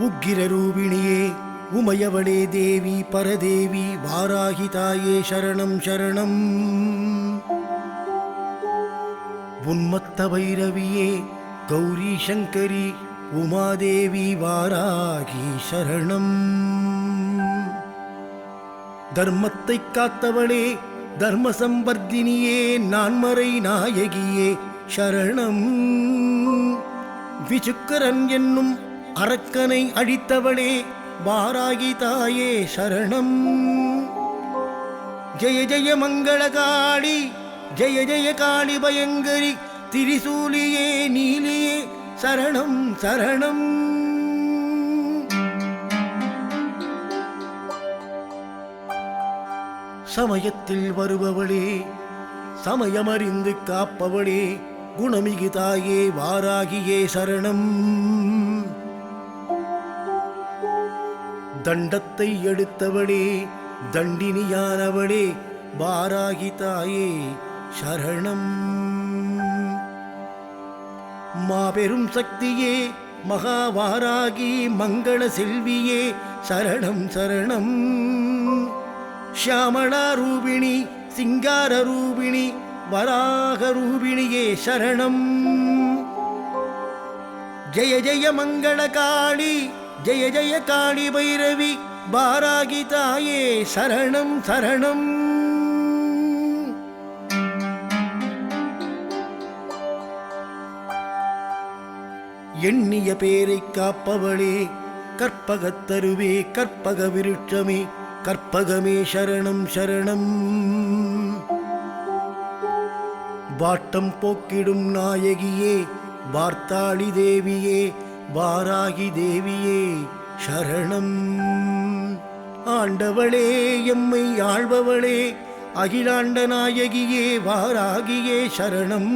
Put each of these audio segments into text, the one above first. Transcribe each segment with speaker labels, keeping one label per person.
Speaker 1: உக்கிரரூபிணியே உமையவளே தேவி பரதேவி வாராகி தாயே சரணம் சரணம். உன்மத்த வைரவியே கௌரி சங்கரி உமாதேவி வாராகி சரணம். தர்மத்தை காத்தவளே தர்ம சம்பர்தினியே நான்மறை நாயகியே சரணம். விசுக்கரன் என்னும் அரக்கனை அழித்தவளே வாராகி தாயே சரணம். ஜெய ஜெய மங்களகாளி ஜெய ஜெய காளி பயங்கரி திரிசூலியே நீலியே சரணம் சரணம். சமயத்தில் வருபவளே சமயமறிந்து காப்பவளே குணமிகு தாயே வாராகியே சரணம். தண்டத்தை எடுத்தவளே தண்டினியானவளே வாராகி தாயே சரணம். மாபெரும் சக்தியே மகாவாராகி மங்கள செல்வியே சரணம் சரணம். ஷியாமளா ரூபிணி சிங்கார ரூபிணி வராக ரூபிணியே சரணம். ஜெய ஜெய மங்கள காளி ஜெய ஜெய காளி பைரவி பாராகி தாயே சரணம் சரணம். எண்ணிய பேரை காப்பவளே கற்பகத்தருவே கற்பக விருட்சமே கற்பகமே சரணம் சரணம். வாட்டம் போக்கிடும் நாயகியே வார்த்தாளி தேவியே வாராகி தேவியே சரணம். ஆண்டவளே எம்மை ஆழ்பவளே அகிலாண்ட நாயகியே வாராகியே சரணம்.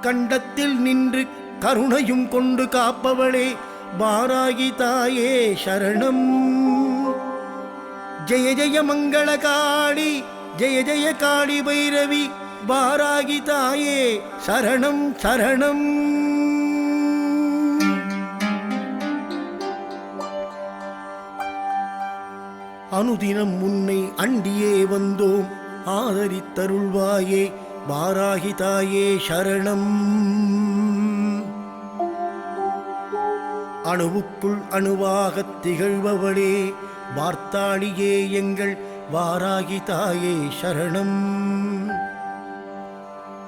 Speaker 1: கண்டத்தில் நின்று கருணையும் கொண்டு காப்பவளே வாராகி தாயே சரணம். ஜெய ஜெய மங்கள காளி ஜெய ஜெய காளி பைரவி வாராகி தாயே சரணம் சரணம். அனுதினம் உன்னை அண்டியே வந்தோம். ஆதரித்தருள்வாயே வாராகி தாயே சரணம். அணுவுக்குள் அணுவாகத் திகழ்பவளே வார்த்தாளியே எங்கள் வாராகி தாயே சரணம்.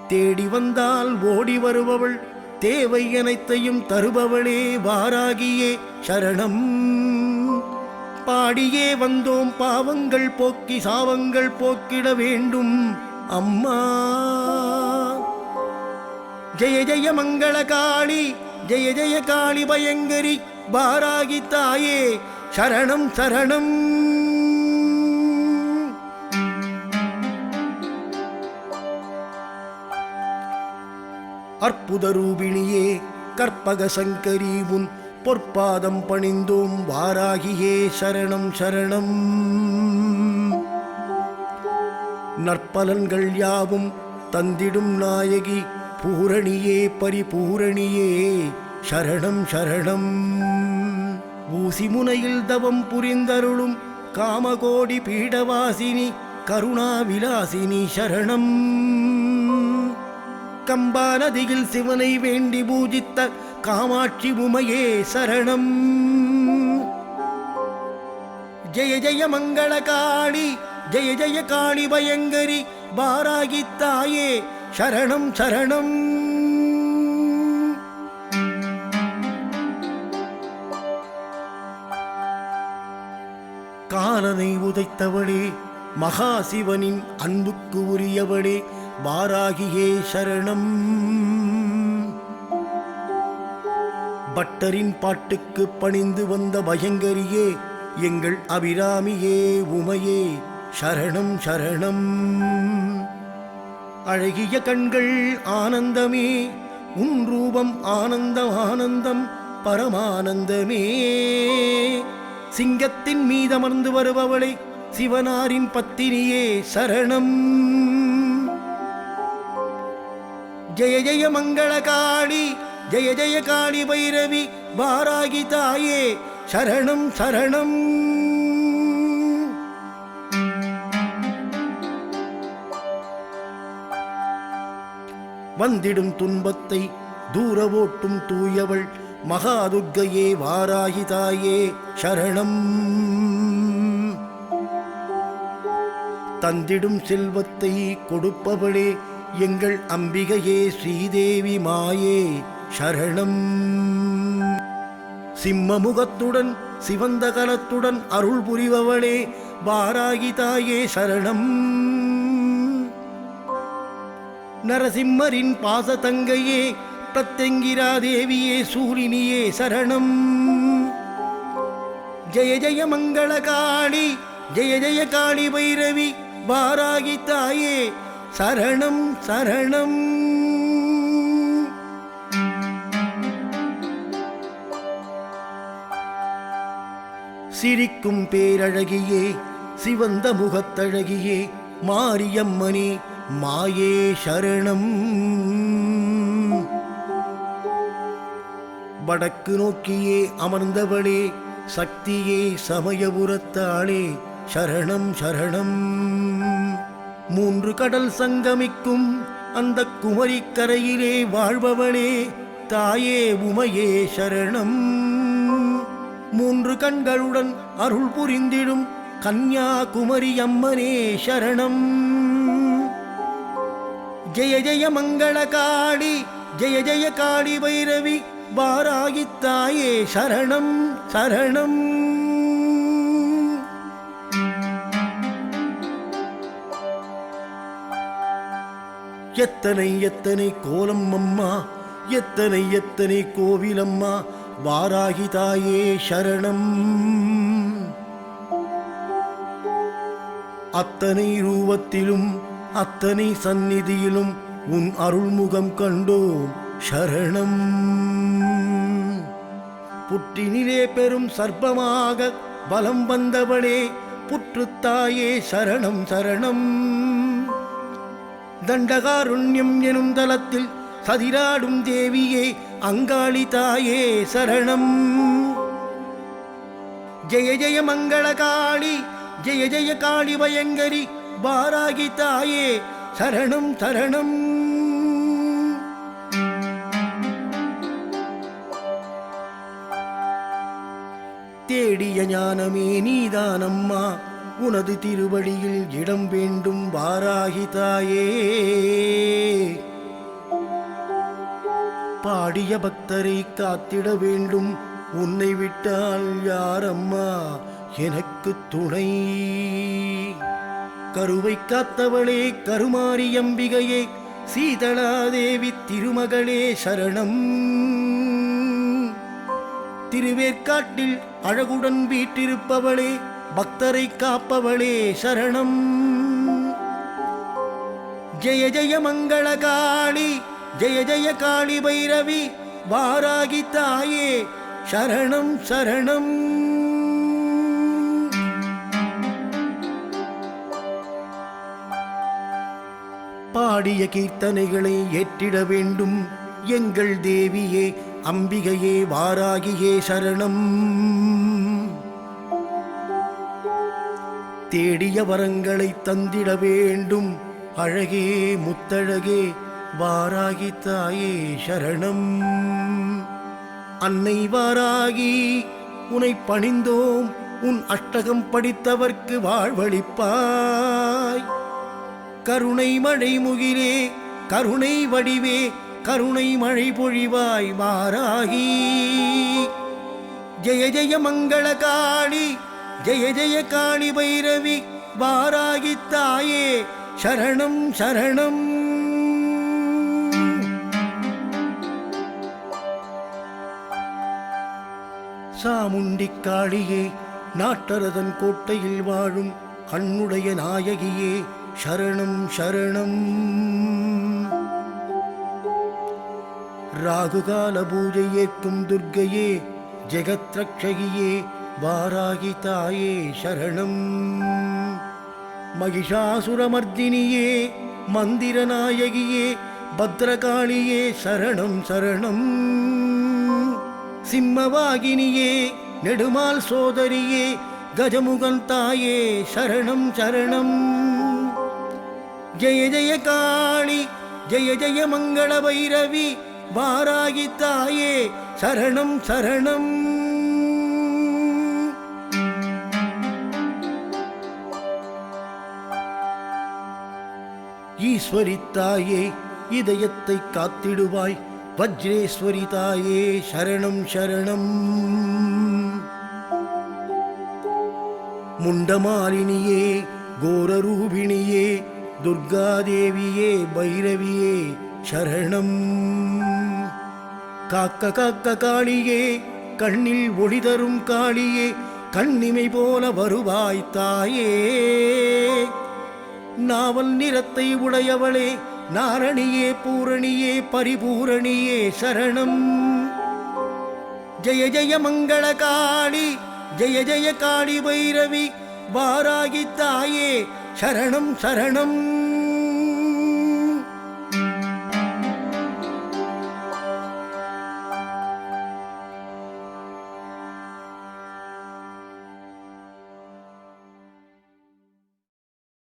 Speaker 1: தேடி வந்தால் ஓடி வருபவள் தேவை அனைத்தையும் தருபவளே வாராகியே சரணம். பாடியே வந்தோம். பாவங்கள் போக்கி சாவங்கள் போக்கிட வேண்டும். அம்மா. ஜெய ஜெய மங்கள காளி ஜெய ஜெய காளி பயங்கரி பாராகி தாயே சரணம் சரணம். அற்புத ரூபிணியே கற்பக சங்கரி உன் பொற்பாதம் பணிந்தோம் வாராகியே சரணம் சரணம். நற்பலன்கள் யாவும் தந்திடும் நாயகி பூரணியே பரிபூரணியே சரணம் சரணம். ஊசிமுனையில் தவம் புரிந்தருளும் காமகோடி பீடவாசினி கருணாவிலாசினி சரணம். கம்பா நதியில் சிவனை வேண்டி பூஜித்த காமாட்சி உமையே சரணம். ஜெய ஜெய மங்கள காளி ஜெய ஜெய காளி பயங்கரி பாராகி தாயே சரணம் சரணம். காலனை உதைத்தவளே மகாசிவனின் அன்புக்கு உரியவளே பாராகியே சரணம். பட்டரின் பாட்டுக்கு பணிந்து வந்த பயங்கரியே எங்கள் அபிராமியே உமையே சரணம் சரணம். அழகிய கண்கள் ஆனந்தமே உன் ரூபம் ஆனந்தம் ஆனந்தம் பரமானந்தமே. சிங்கத்தின் மீதமர்ந்து வருபவளை சிவனாரின் பத்தினியே சரணம். ஜெய ஜெய மங்கள காளி ஜெய ஜெய காளி பைரவி வாராகி தாயே சரணம் சரணம். வந்திடும் துன்பத்தை தூர ஓட்டும் தூயவள் மகாதுர்கையே வாராகி தாயே சரணம். தந்திடும் செல்வத்தை கொடுப்பவளே எங்கள் அம்பிகையே ஸ்ரீதேவி மாயே. சரணம். சிம்மமுகத்துடன் சிவந்த கலத்துடன் அருள் புரிபவளே வாராகி தாயே சரணம். நரசிம்மரின் பாசதங்கையே பிரத்யங்கிரா தேவியே சூரினியே சரணம். ஜெய ஜெய மங்கள காளி ஜெய ஜெய காளி பைரவி வாராகி தாயே சரணம் சரணம். சிரிக்கும் பேரழகியே சிவந்த முகத்தழகியே மாரியம்மனே மாயே சரணம். வடக்கு நோக்கியே அமர்ந்தவளே சக்தியே சமயபுரத்தாளே சரணம் சரணம். மூன்று கடல் சங்கமிக்கும் அந்த குமரிக்கரையிலே வாழ்பவளே தாயே உமையே சரணம். மூன்று கண்களுடன் அருள் புரிந்திடும் கன்யாகுமரி அம்மனே சரணம். ஜெய ஜெய மங்கள காளி ஜெய ஜெய காளி வைரவி வாராகி சரணம் சரணம். எத்தனை எத்தனை கோலம் அம்மா எத்தனை எத்தனை கோவிலம்மா வாராகி தாயே சரணம். அத்தனை ரூபத்திலும் அத்தனை சந்நிதியிலும் உன் அருள்முகம் கண்டோம் சரணம். புற்றினிலே பெரும் சர்ப்பமாக பலம் வந்தவளே புற்றுத்தாயே சரணம் சரணம். தண்டகாருண்யம் எனும் தலத்தில் சதிராடும் தேவியே அங்காளி தாயே சரணம். ஜெய ஜெய மங்கள காளி ஜெய ஜெய காளி பயங்கரி வாராகி தாயே சரணம் சரணம். தேடிய ஞானமே நீதானம்மா உனது திருவடியில் இடம் வேண்டும் வாராகி தாயே. பாடிய பக்தரை காத்திட வேண்டும். உன்னை விட்டால் யாரம்மா? எனக்கு துணை. கருவை காத்தவளே கருமாரி அம்பிகையே சீதளாதேவி திருமகளே சரணம். திருவேற்காட்டில் அழகுடன் வீட்டிருப்பவளே பக்தரை காப்பவளே சரணம். ஜெய ஜெய மங்களகாளி ஜெய ஜெய காளி பைரவி வாராகி தாயே சரணம் சரணம். பாடிய கீர்த்தனைகளை ஏற்றிட வேண்டும். எங்கள் தேவியே அம்பிகையே வாராகியே சரணம். தேடிய வரங்களை தந்திட வேண்டும். அழகே முத்தழகே வாராகி தாயே சரணம். அன்னை வாராகி உனை பணிந்தோம் உன் அஷ்டகம் படித்தவர்க்கு வாழ்வழிப்பாய் கருணை மழை முகிலே கருணை வடிவே கருணை மழை பொழிவாய் வாராகி. ஜெய ஜெய மங்கள காளி ஜெய ஜெய காளி பைரவி வாராகி தாயே சரணம் சரணம். சாமுண்டி காளியே நாட்டரதன் கோட்டையில் வாழும் கண்ணுடைய நாயகியே சரணம் சரணம். ராகுகால பூஜை ஏற்கும் துர்கையே ஜெகத்ரக்ஷகியே வாராகி தாயே சரணம். மகிஷாசுரமர்தினியே மந்திரநாயகியே பத்ரகாளியே சரணம் சரணம். சிம்மவாகினியே நெடுமால் சோதரியே கஜமுகன் தாயே சரணம் சரணம். ஜெய ஜெய காளி ஜெய ஜெய மங்கள வைரவி வாராகி தாயே சரணம் சரணம். ஈஸ்வரி தாயே இதயத்தை காத்திடுவாய். வஜ்ரேஸ்வரி தாயே சரணம் சரணம். முண்டமாலினியே கோரரூபிணியே துர்காதேவியே பைரவியே சரணம். காக்க காக்க காளியே கண்ணில் ஒளி தரும் காளியே கண்ணிமை போல வருவாய் தாயே. நாவல் நிறத்தை உடையவளே நாரணியே பூரணியே பரிபூரணியே சரணம். ஜெய ஜெய மங்கள காளி ஜெய ஜெய காளி பைரவி வாராகி தாயே சரணம் சரணம்.